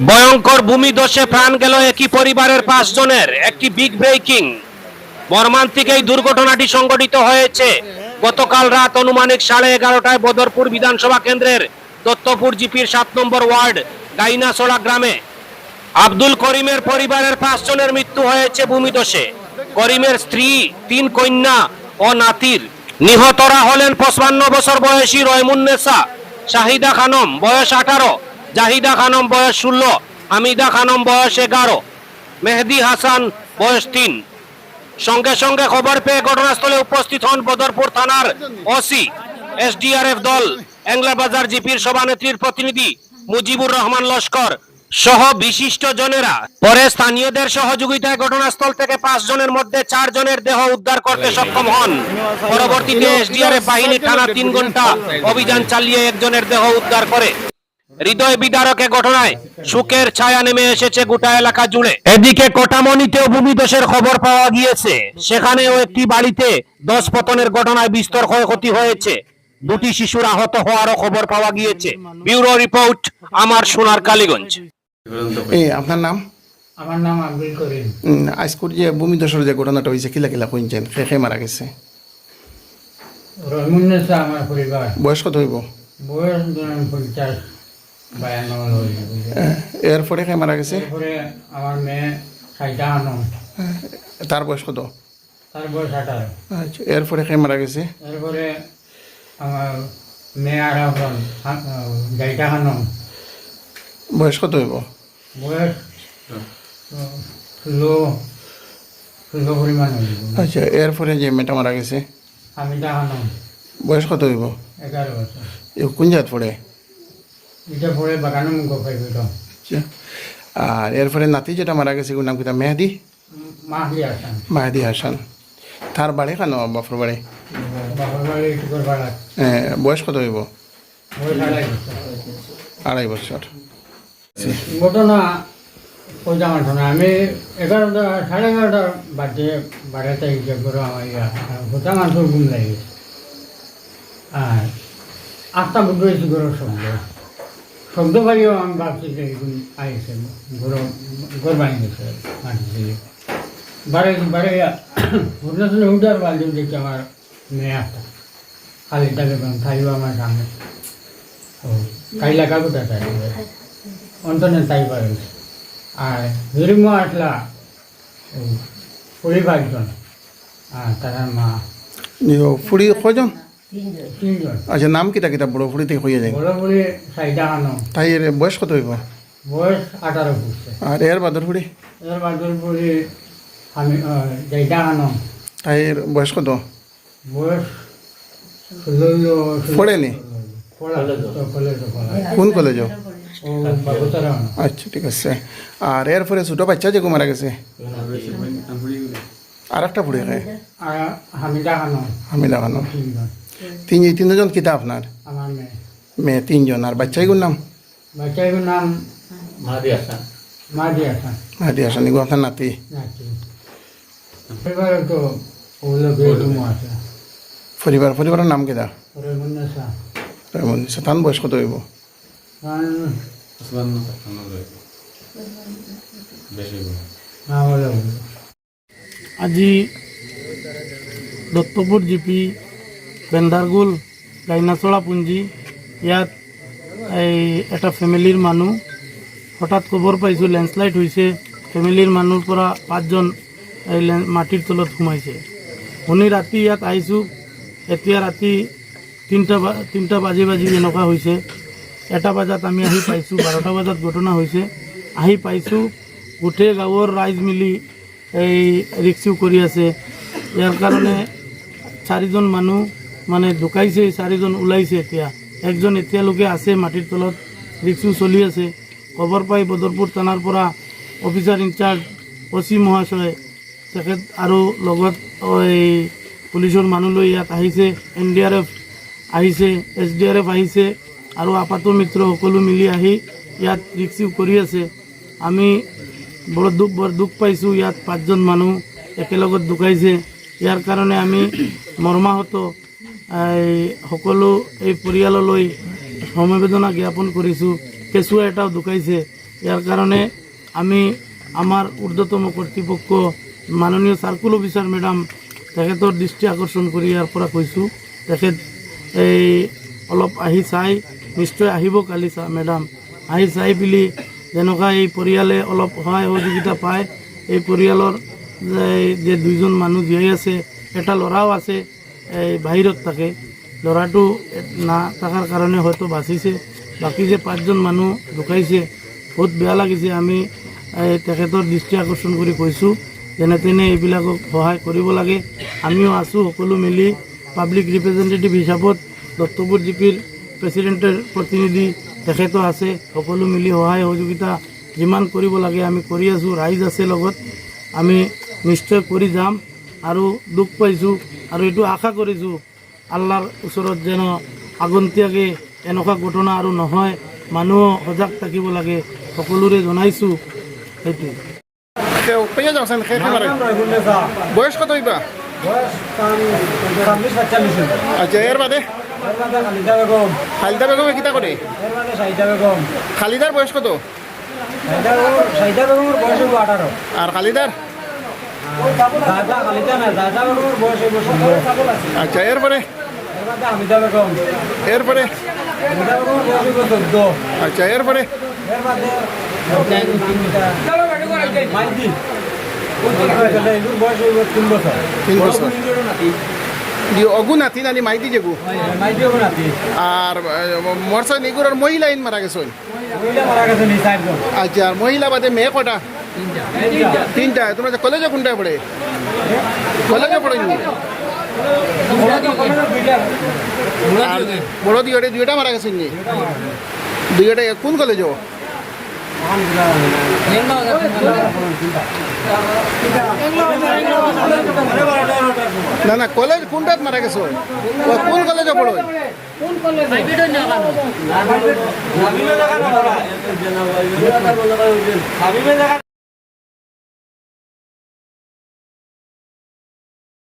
ভয়ঙ্কর ভূমিধসে প্রাণ গেল একই পরিবারের পাঁচ জনের একটি বিগ ব্রেকিং মর্মান্তিক এই দুর্ঘটনাটি সংঘটিত হয়েছে। গতকাল রাত অনুমানিক সাড়ে এগারোটায় বদরপুর বিধানসভা কেন্দ্রের দত্তপুর জিপির সাত নম্বর ওয়ার্ড গাইনাসোলা গ্রামে। আব্দুল করিমের পরিবারের পাঁচজনের মৃত্যু হয়েছে ভূমিধসে করিমের স্ত্রী, তিন কন্যা ও নাতির। নিহতরা হলেন পঁচপান্ন বছর বয়সী রয়মুন্নেসা শাহিদা খানম, বয়স আঠারো। জাহিদা খানম বয়স ষোলো, আমিদা খানম বয়স এগারো, মেহেদি হাসান বয়স তিন। সঙ্গে সঙ্গে খবর পেয়ে ঘটনাস্থলে উপস্থিত হন বদরপুর থানার ওসি, এসডিআরএফ দল বাজার জিপির সভানেত্রীর প্রতিনিধি মুজিবুর রহমান লস্কর সহ বিশিষ্ট জনেরা। পরে স্থানীয়দের সহযোগিতায় ঘটনাস্থল থেকে পাঁচ জনের মধ্যে চার জনের দেহ উদ্ধার করতে সক্ষম হন। পরবর্তীতে এসডিআরএফ বাহিনী টানা তিন ঘণ্টা অভিযান চালিয়ে একজনের দেহ উদ্ধার করে। হৃদয় বিদারক এ ঘটনায় সুখের ছায়া নেমে এসেছে গোটা এলাকা জুড়ে। এদিকে কোটামনিতেও ভূমিধসের খবর পাওয়া গিয়েছে। সেখানেও একটি বাড়িতে দশ পতনের ঘটনায় বিস্তর ক্ষয়ক্ষতি হয়েছে। দুটি শিশুর আহত হওয়ারও খবর পাওয়া গিয়েছে। ব্যুরো রিপোর্ট আমার সোনার কালীগঞ্জ। আপনার নাম? আমার নাম আব্দুল করিম। আজকের যে ভূমিধসের যে ঘটনাটা হয়েছে কিলা কিলা কইছেন খে মারা গেছে। রহিমুন্নেসা আমার পরিবার। বয়স কত হইব? বয়স পঞ্চাশ বায়ান্ন হয়ে যাবে। আহ, এরপরে খে মারা গেছে? আমার মেয়ে তার বয়স কত? তার বয়স আঠারো। আচ্ছা এরপরে খে মারা গেছে? এরপরে আমার মেয়ে হন জাইটা খানম বয়স কত হইব? বয়স ষোলো ষোলো পরিমাণ আচ্ছা এরপরে যে মেয়েটা মারা গেছে? হামিদা খানম বয়স কত হইব? এগারো বছর। কোন জাত পড়ে? এটা পরে বাগানো মুখ পাইছিল আচ্ছা। আর এরপরে নাতি যেটা মারা গেছে নাম কিতা মেহেদি? মাহেদি হাসান। তার বাড়ি কেন বাপর বাড়ি? বয়স কত হইব? আড়াই বছর। ঘটনা পয়সা মাঠ না। আমি এগারোটা সাড়ে এগারোটা বাজে বাড়াতে হিসেব করে আমার ইয়া গোটা মানুষের ঘুম লাগে। আর আটটা বুধ হয়েছে গরুর শব্দ শব্দ পাইও আমি ভাবছি যে এরকম আইসে গরু গর বানিয়ে গেছে মাটি থেকে বাড়ে বাড়ে ঘটনাস্থলে উঠার বালতি দেখছি আমার মেয়ে আসতা খালি তাকে খাইও আমার সামনে। কাইলা কাকুটা চাই অন্তনে তাই পারে আর হিরিমো আসলা পরিবারজন। আর তার মা। ফুড়ি কজন? আচ্ছা নাম কিতা কিতা? বড় ফুড়ি থেকে হইয়া যায়। বড় বড়ি সাইডা তাই এর বয়স কত হইব বয়স আঠারো আর এর বাদর ফুড়ি এর বাদুর পরি আমি খানো তাই এর বয়স কত? বয়স পড়েনি? কোন কলেজ আচ্ছা ঠিক আছে। আর এরপরে ছোট বাচ্চা যে মারা গেছে? আর একটা ফুড়ি খায় হামিদা খানো আমি লাগানো তিনজন। তিন এই তিনজন কিতা আপনার? আমার মেয়ে। মেয়ে তিনজন। আর বাচ্চাইগুর নাম? বাচ্চাগুলোর নাম হাসান। এগুলো আপনার নাতি? পরিবার পরিবারের নাম কিতা? তান বয়স কত হইব? আজি দত্তপুৰ জি পি বেন্দাৰগুল গাইনাচৰা পুঞ্জি, ইয়াত এই এটা ফেমিলিৰ মানুহ। হঠাৎ খবৰ পাইছোঁ লেণ্ডশ্লাইড হৈছে, ফেমিলিৰ মানুহৰ পৰা পাঁচজন এই মাটিৰ তলত সোমাইছে। শুনি ৰাতি ইয়াত আহিছোঁ, এতিয়া ৰাতি তিনিটা তিনিটা বাজি বাজি এনেকুৱা হৈছে। এটা বজাত আমি আহি পাইছোঁ, বাৰটা বজাত ঘটনা হৈছে। আহি পাইছোঁ, গোটেই গাঁৱৰ ৰাইজ মিলি এই ৰিক্সিউ কৰি আছে। ইয়াৰ কাৰণে চাৰিজন মানুহ মানে ঢুকাইছে, চাৰিজন ওলাইছে এতিয়া। একজন এতিয়ালৈকে আছে, মাটিৰ তলত ৰিক্সিউ চলি আছে। খবৰ পাই বদৰপুৰ থানাৰ পৰা অফিচাৰ ইনচাৰ্জ অ মহাশয়, তেখেত আৰু লগত এই পুলিচৰ মানুহ লৈ ইয়াত আহিছে, এন ডি আৰ এফ আহিছে, এছ ডি আৰ এফ আহিছে, আৰু আপাত মিত্ৰ সকলো মিলি আহি ইয়াত ৰিক্সিউ কৰি আছে। আমি বৰ দুখ বৰ দুখ পাইছোঁ, ইয়াত পাঁচজন মানুহ একেলগত ঢুকাইছে। ইয়াৰ কাৰণে আমি মৰ্মাহত সকলো এই পৰিয়াললৈ সমবেদনা জ্ঞাপন কৰিছোঁ। কেঁচুৱা এটাও ঢুকাইছে। ইয়ার কারণে আমি আমার ঊর্ধ্বতম কর্তৃপক্ষ মাননীয় সার্কুল অফিসার ম্যাডাম তেখেতৰ দৃষ্টি আকৰ্ষণ কৰি ইয়াৰ পৰা কৈছোঁ। তেখেত এই অলপ আহি চাই, নিশ্চয় আহিব কালি চা মেডাম। আহি চাই পেলি যেনেকুৱা এই পৰিয়ালে অলপ সহায় সহযোগিতা পায়, এই পৰিয়ালৰ যে দুইজন মানুহ জীয়াই আছে, এটা ল'ৰাও আছে এই বাহিৰত থাকে। ল'ৰাটো না থকাৰ কাৰণে হয়তো বাচিছে। বাকী যে পাঁচজন মানুহ ঢুকাইছে, বহুত বেয়া লাগিছে। আমি তেখেতৰ দৃষ্টি আকৰ্ষণ কৰি কৈছোঁ যেনে তেনে এইবিলাকক সহায় কৰিব লাগে। আমিও আছোঁ সকলো মিলি পাব্লিক ৰিপ্ৰেজেণ্টেটিভ হিচাপত দত্তপুৰ জি পিৰ প্ৰেচিডেণ্টৰ প্ৰতিনিধি তেখেতো আছে। সকলো মিলি সহায় সহযোগিতা যিমান কৰিব লাগে আমি কৰি আছোঁ। ৰাইজ আছে লগত। আমি নিশ্চয় কৰি যাম। আৰু দুখ পাইছোঁ আৰু এইটো আশা কৰিছোঁ আল্লাহৰ ওচৰত যেন আগন্তীয়াকৈ এনেকুৱা ঘটনা আৰু নহয় মানুহ সজাগ থাকিব লাগে সকলোৰে জনাইছোঁ সেইটোৱে। বয়স কত হইবা? আচ্ছা এর বাদে? খালিদা বেগম কিতা? করে খালিদার বয়স কত আর খালিদার আচ্ছা এরপরে? এরপরে? আচ্ছা এরপরে? নানি মাইতি যেগু আর মরসা নিগুর মহিলা ইন মারা গেছে আচ্ছা মহিলা বাদে মেয়ে কটা? তিনটা। তোমরা কলেজে কোনটায় পড়ে? কলেজে পড়ে বড় দুইটা দুইটা মারা গেছে নি? দুইটা কোন কলেজও না না কলেজ কোনটাত মারা গেছে? কোন কলেজে পড়ো